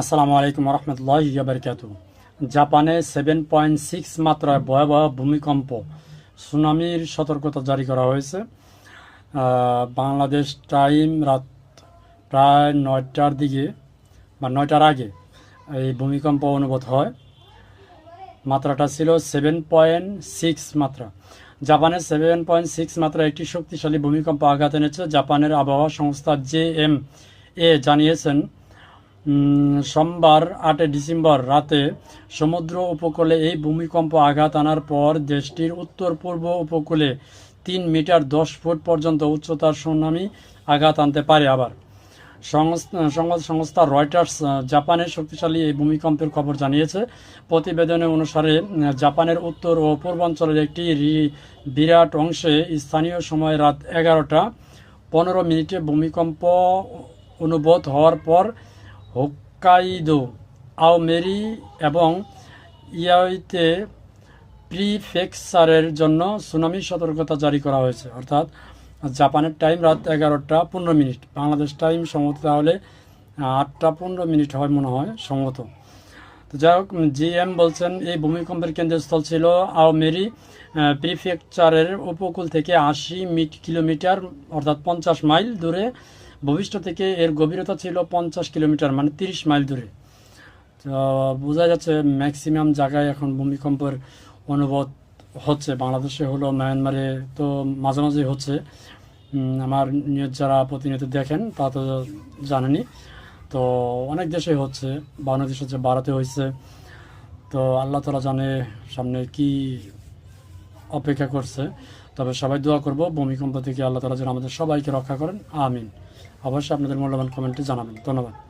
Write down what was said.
আসসালামু আলাইকুম রহমতুল্লাহ বারকাতু জাপানে সেভেন পয়েন্ট সিক্স মাত্রায় ভয়াবহ ভূমিকম্প, সুনামির সতর্কতা জারি করা হয়েছে। বাংলাদেশ টাইম রাত প্রায় নয়টার দিকে বা নয়টার আগে এই ভূমিকম্প অনুভূত হয়। মাত্রাটা ছিল সেভেন পয়েন্ট সিক্স মাত্রা। জাপানে সেভেন পয়েন্ট সিক্স মাত্রা একটি শক্তিশালী ভূমিকম্প আঘাত এনেছে। জাপানের আবহাওয়া সংস্থা জে এম এ জানিয়েছেন সোমবার আটই ডিসেম্বর রাতে সমুদ্র উপকূলে এই ভূমিকম্প আঘাত আনার পর দেশটির উত্তর পূর্ব উপকূলে তিন মিটার দশ ফুট পর্যন্ত উচ্চতার সুনামি আঘাত আনতে পারে আবার। সংবাদ সংস্থা রয়টার্স জাপানের শক্তিশালী এই ভূমিকম্পের খবর জানিয়েছে। প্রতিবেদনে অনুসারে জাপানের উত্তর ও পূর্বাঞ্চলের একটি বিরাট অংশে স্থানীয় সময় রাত এগারোটা পনেরো মিনিটে ভূমিকম্প অনুভূত হওয়ার পর হোক্কাইদো, আওমেরি এবং ইয়াইতে প্রিফেকচারের জন্য সুনামি সতর্কতা জারি করা হয়েছে। অর্থাৎ জাপানের টাইম রাত এগারোটা পনেরো মিনিট, বাংলাদেশ টাইম সম্ভবত তাহলে আটটা পনেরো মিনিট হয় মনে হয় সম্ভবত তো যাই হোক জিএম বলছেন, এই ভূমিকম্পের কেন্দ্রস্থল ছিল আওমেরি প্রিফেকচারের উপকূল থেকে আশি মিট, কিলোমিটার, অর্থাৎ পঞ্চাশ মাইল দূরে ভূমিষ্ঠ থেকে এর গভীরতা ছিল পঞ্চাশ কিলোমিটার মানে তিরিশ মাইল দূরে। তো বোঝা যাচ্ছে ম্যাক্সিমাম জায়গায় এখন ভূমিকম্পের অনুভব হচ্ছে। বাংলাদেশে হলো মায়ানমারে তো মাঝে মাঝে হচ্ছে। আমার নিউজ যারা প্রতিনিয়ত দেখেন, তা তো জানেনি তো অনেক দেশে হচ্ছে বা অনেক দেশ হচ্ছে ভারতে হয়েছে তো আল্লাহ তালা জানে সামনে কি অপেক্ষা করছে। তবে সবাই দোয়া করব, ভূমিকম্প থেকে আল্লাহ তালা যেন আমাদের সবাইকে রক্ষা করেন। আমিন। অবশ্যই আপনাদের মূল্যবান কমেন্টে জানাবেন। ধন্যবাদ।